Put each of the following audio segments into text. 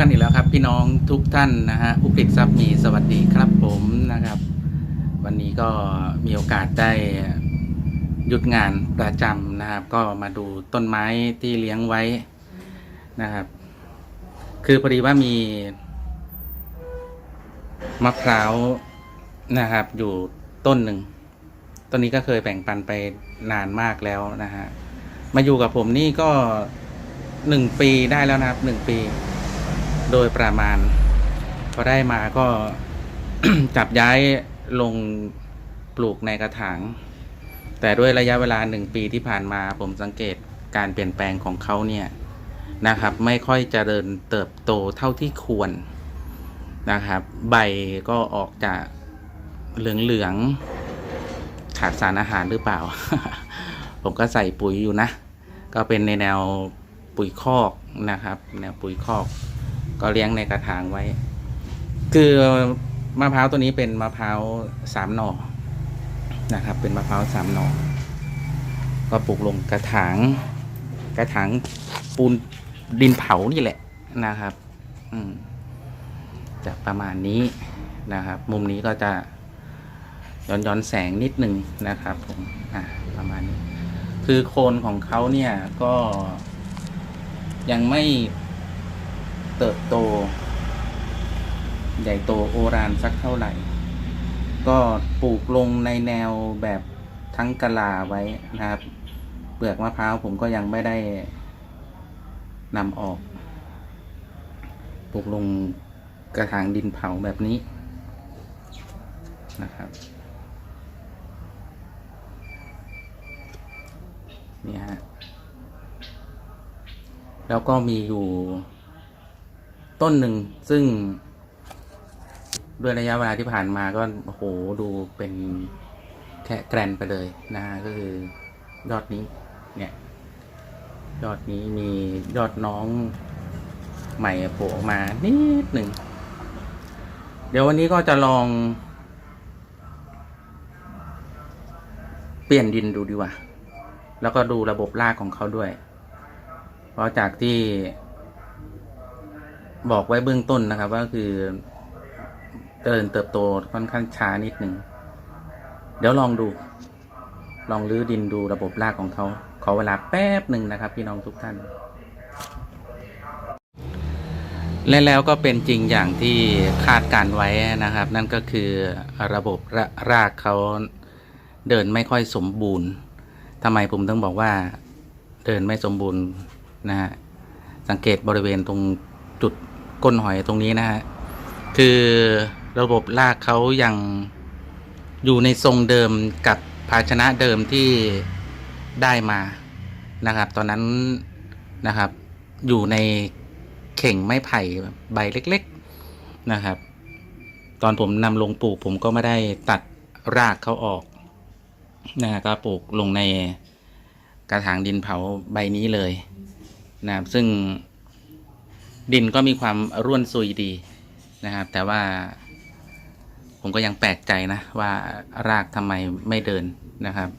กันอีกแล้วครับ พี่น้องทุกท่านนะฮะผู้ผลิทรัพย์มีสวัสดีครับผมนะครับ วันนี้ก็มีโอกาสได้หยุดงานประจำนะครับ ก็มาดูต้นไม้ที่เลี้ยงไว้นะครับ คือพอดีว่ามีมะพร้าวนะครับ อยู่ต้นหนึ่งต้นนี้ก็เคยแบ่งปันไปนานมากแล้วนะฮะมาอยู่กับผมนี่ก็หนึ่งปีได้แล้วนะครับหนึ่งปี โดยประมาณ พอได้มาก็จับย้ายลงปลูกในกระถาง แต่ด้วยระยะเวลาหนึ่งปีที่ผ่านมาผมสังเกตการเปลี่ยนแปลงของเขาเนี่ยนะครับ ไม่ค่อยจเจริญเติบโตเท่าที่ควรนะครับ ใบก็ออกจากเหลืองๆขาดสารอาหารหรือเปล่า ผมก็ใส่ปุ๋ยอยู่นะ ก็เป็นในแนวปุ๋ยคอกนะครับ แนวปุ๋ยคอก ก็เลี้ยงในกระถางไว้ คือมะพร้าวตัวนี้เป็นมะพร้าวสามหน่อนะครับ เป็นมะพร้าวสามหน่อ ก็ปลูกลงกระถาง กระถางปูนดินเผานี่แหละนะครับ อืมจะประมาณนี้นะครับ มุมนี้ก็จะย้อนย้อนแสงนิดหนึ่งนะครับผมอ่าประมาณนี้ คือโคนของเขาเนี่ยก็ยังไม่ เติบโต ใหญ่โตโอรานสักเท่าไหร่ ก็ปลูกลงในแนวแบบทั้งกะลาไว้นะครับ เปลือกมะพร้าวผมก็ยังไม่ได้นำออก ปลูกลงกระถางดินเผาแบบนี้นะครับนี่ฮะ แล้วก็มีอยู่ ต้นหนึ่งซึ่ง ด้วยระยะเวลาที่ผ่านมาก็โอ้โหดูเป็นแค่แกรนไปเลยนะฮะก็คือยอดนี้ เนี่ย ยอดนี้มียอดน้องใหม่โผล่ออกมานิดหนึ่ง เดี๋ยววันนี้ก็จะลอง เปลี่ยนดินดูดีกว่า แล้วก็ดูระบบรากของเขาด้วย เพราะจากที่ บอกไว้เบื้องต้นนะครับ ว่าคือเจริญเติบโตค่อนข้างช้านิดหนึ่ง เดี๋ยวลองดู ลองรื้อดินดูระบบรากของเขา ขอเวลาแป๊บหนึ่งนะครับ พี่น้องทุกท่าน และแล้วก็เป็นจริงอย่างที่คาดการไว้นะครับ นั่นก็คือระบบรรากเขาเดินไม่ค่อยสมบูรณ์ทำไมผมต้องบอกว่าเดินไม่สมบูรณ์นะฮะสังเกตบริเวณตรงจุด ก้นหอยตรงนี้นะฮะคือระบบรากเขายังอยู่ในทรงเดิมกับภาชนะเดิมที่ได้มานะครับ ตอนนั้นนะครับ อยู่ในเข่งไม้ไผ่ใบเล็ก ๆนะครับ ตอนผมนำลงปลูกผมก็ไม่ได้ตัดรากเขาออกนะฮะก็ปลูกลงในกระถางดินเผาใบนี้เลยนะครับซึ่ง ดินก็มีความร่วนซุยดีนะครับ แต่ว่าผมก็ยังแปลกใจนะว่ารากทำไมไม่เดินนะครับ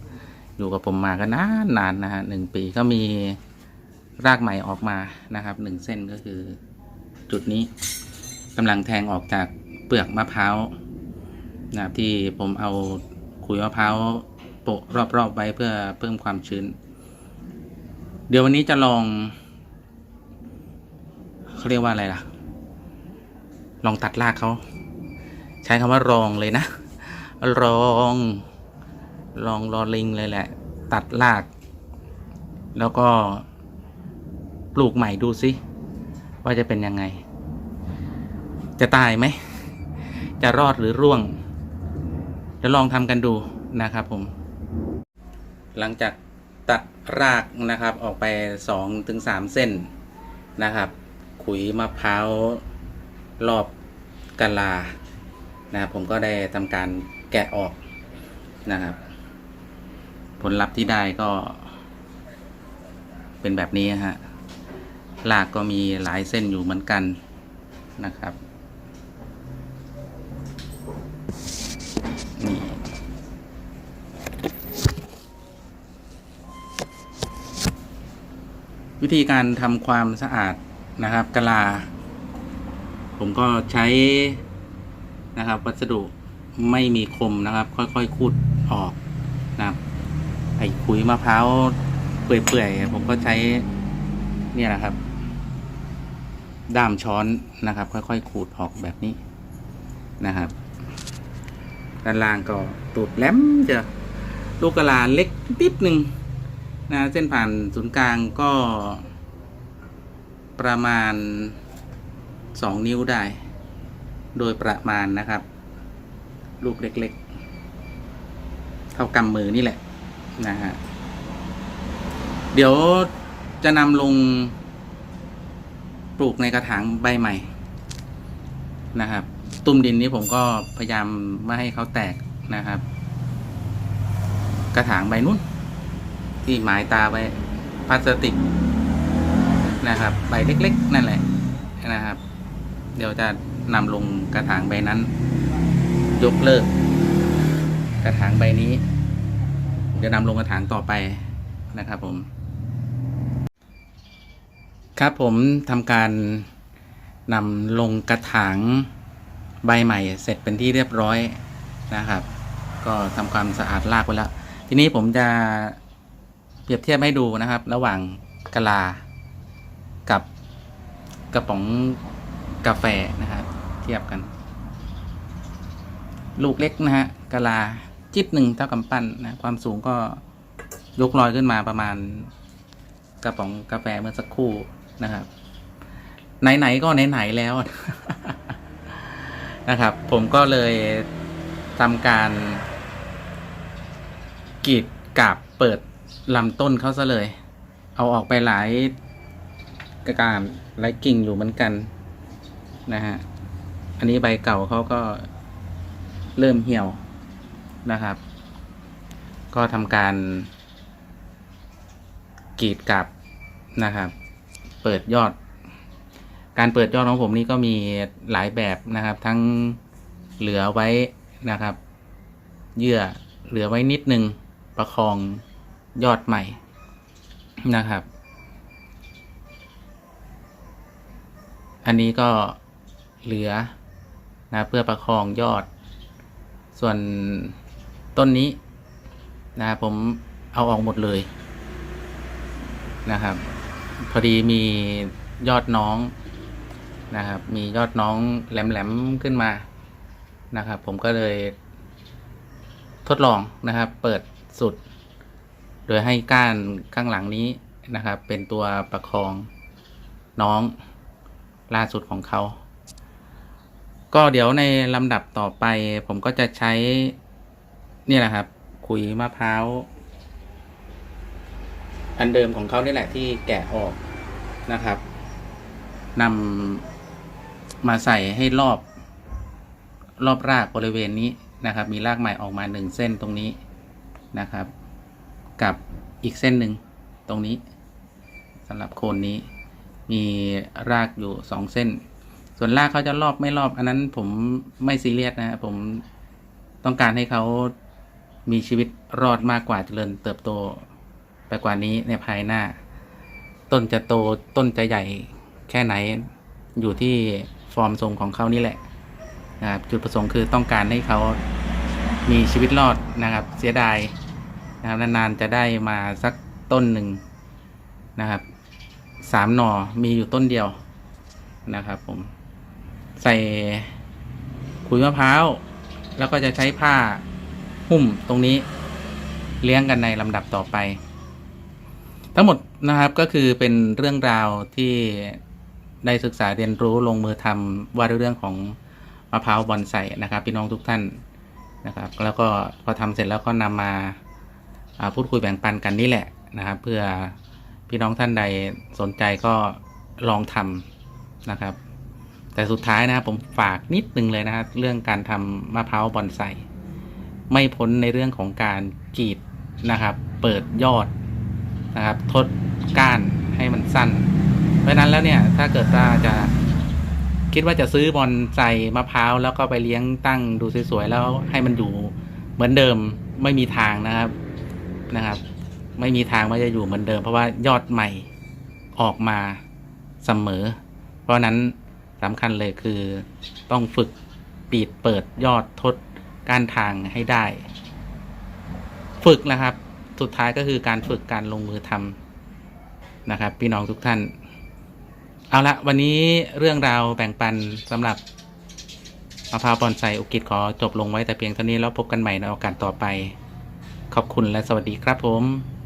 อยู่กับผมมาก็นานนานนะฮะหนึ่งปีก็มีรากใหม่ออกมานะครับหนึ่งเส้นก็คือจุดนี้กำลังแทงออกจากเปลือกมะพร้าวนะครับที่ผมเอาขุยมะพร้าวโปะรอบๆไว้เพื่อเพิ่มความชื้น เดี๋ยววันนี้จะลอง เขาเรียกว่าอะไรล่ะ ลองตัดรากเขา ใช้คำว่ารองเลยนะ รองลองรอลิงเลยแหละ ตัดราก แล้วก็ปลูกใหม่ดูสิว่าจะเป็นยังไง จะตายไหม จะรอดหรือร่วงจะลองทำกันดูนะครับผม หลังจากตัดรากนะครับออกไปสองถึงสามเส้นนะครับ ขุยมะพร้าวรอบกะลานะครับผมก็ได้ทำการแกะออกนะครับ ผลลัพธ์ที่ได้ก็ เป็นแบบนี้ฮะลากก็มีหลายเส้นอยู่เหมือนกันนะครับนี่วิธีการทำความสะอาด นะครับกะลา ผมก็ใช้นะครับ วัสดุไม่มีคมนะครับ ค่อยๆคูดออกนะครับไอ้ขุยมะพร้าวเปื่อยๆผมก็ใช้เนี่ยนะครับ ด้ามช้อนนะครับ ค่อยๆขูดออกแบบนี้นะครับด้านล่างก็ตูดแหลมจะลูกกระลาเล็กนิดหนึ่งนะเส้นผ่านศูนย์กลางก็ ประมาณสองนิ้วได้ โดยประมาณนะครับ ลูกเล็กๆ เท่ากำมือนี่แหละนะฮะเดี๋ยวจะนำลงปลูกในกระถางใบใหม่นะครับ ตุ้มดินนี้ผมก็พยายามไม่ให้เขาแตกนะครับ กระถางใบนุ่นที่หมายตาไว้พลาสติก นะครับ ใบเล็ก ๆ นั่นแหละนะครับ เดี๋ยวจะนำลงกระถางใบนั้น ยกเลิก กระถางใบนี้ เดี๋ยวนำลงกระถางต่อไปนะครับผม ครับผมทำการนำลงกระถางใบใหม่เสร็จเป็นที่เรียบร้อยนะครับ ก็ทำความสะอาดรากไว้แล้ว ทีนี้ผมจะเปรียบเทียบให้ดูนะครับ ระหว่างกะลา กระป๋องกาแฟนะครับเทียบกัน ลูกเล็กนะฮะกะลาจิตหนึ่งเท่ากับปั้นนะความสูงก็ยกลอยขึ้นมาประมาณ กระป๋องกาแฟเมื่อสักครู่นะครับ ไหนๆก็ไหนๆแล้วนะครับ ผมก็เลยทำการกรีดกาบเปิดลำต้นเขาซะเลย เอาออกไปหลายกระการ หลายกิ่งอยู่เหมือนกันนะฮะ อันนี้ใบเก่าเขาก็เริ่มเหี่ยวนะครับ ก็ทำการกรีดกาบนะครับ เปิดยอด การเปิดยอดของผมนี่ก็มีหลายแบบนะครับ ทั้งเหลือไว้นะครับ เยื่อเหลือไว้นิดนึงประคองยอดใหม่นะครับ อันนี้ก็เหลือนะเพื่อประคองยอด ส่วนต้นนี้นะผมเอาออกหมดเลยนะครับ พอดีมียอดน้องนะครับ มียอดน้องแหลมๆขึ้นมานะครับ ผมก็เลย ทดลองนะครับ เปิดสุด โดยให้ก้านข้างหลังนี้นะครับ เป็นตัวประคองน้อง ล่าสุดของเขา ก็เดี๋ยวในลำดับต่อไป ผมก็จะใช้ นี่แหละครับขุยมะพร้าว อันเดิมของเขานี่แหละที่แกะออกนะครับนำมาใส่ให้รอบ รอบรากบริเวณนี้นะครับ มีรากใหม่ออกมาหนึ่งเส้นตรงนี้นะครับ กับอีกเส้นหนึ่งตรงนี้สำหรับโคนนี้ มีรากอยู่สองเส้น ส่วนรากเขาจะรอบไม่รอบ อันนั้นผมไม่ซีเรียสนะ ผมต้องการให้เขามีชีวิตรอดมากกว่าเจริญเติบโตไปกว่านี้ในภายหน้า ต้นจะโตต้นจะใหญ่แค่ไหนอยู่ที่ฟอร์มทรงของเขานี่แหละนะครับจุดประสงค์คือต้องการให้เขามีชีวิตรอดนะครับ เสียดายนะครับนานๆจะได้มาสักต้นหนึ่งนะครับ สามหน่อมีอยู่ต้นเดียวนะครับผม ใส่ขุยมะพร้าว แล้วก็จะใช้ผ้าหุ้มตรงนี้เลี้ยงกันในลำดับต่อไป ทั้งหมดนะครับก็คือเป็นเรื่องราวที่ได้ศึกษาเรียนรู้ลงมือทำว่าด้วยเรื่องของมะพร้าวบอนไซนะครับ พี่น้องทุกท่านนะครับ แล้วก็พอทำเสร็จแล้วก็นำมาอ่าพูดคุยแบ่งปันกันนี่แหละนะครับ เพื่อ พี่น้องท่านใดสนใจก็ลองทำนะครับ แต่สุดท้ายนะครับผมฝากนิดนึงเลยนะครับเรื่องการทำมะพร้าวบอนไซไม่พ้นในเรื่องของการกรีดนะครับ เปิดยอดนะครับทดก้านให้มันสั้น เพราะฉะนั้นแล้วเนี่ยถ้าเกิดว่าจะคิดว่าจะซื้อบอนไซมะพร้าวแล้วก็ไปเลี้ยงตั้งดูสวยๆแล้วให้มันอยู่เหมือนเดิมไม่มีทางนะครับนะครับ ไม่มีทางว่าจะอยู่เหมือนเดิม เพราะว่ายอดใหม่ออกมาเสมอ เพราะนั้นสำคัญเลยคือต้องฝึกปีดเปิดยอดทดก้านทางให้ได้ ฝึกนะครับ สุดท้ายก็คือการฝึกการลงมือทำนะครับ พี่น้องทุกท่าน เอาละวันนี้เรื่องราวแบ่งปันสำหรับมะพร้าวบอนไซอุกิจขอจบลงไว้แต่เพียงเท่านี้แล้วพบกันใหม่ในโอกาสต่อไป ขอบคุณและสวัสดีครับผม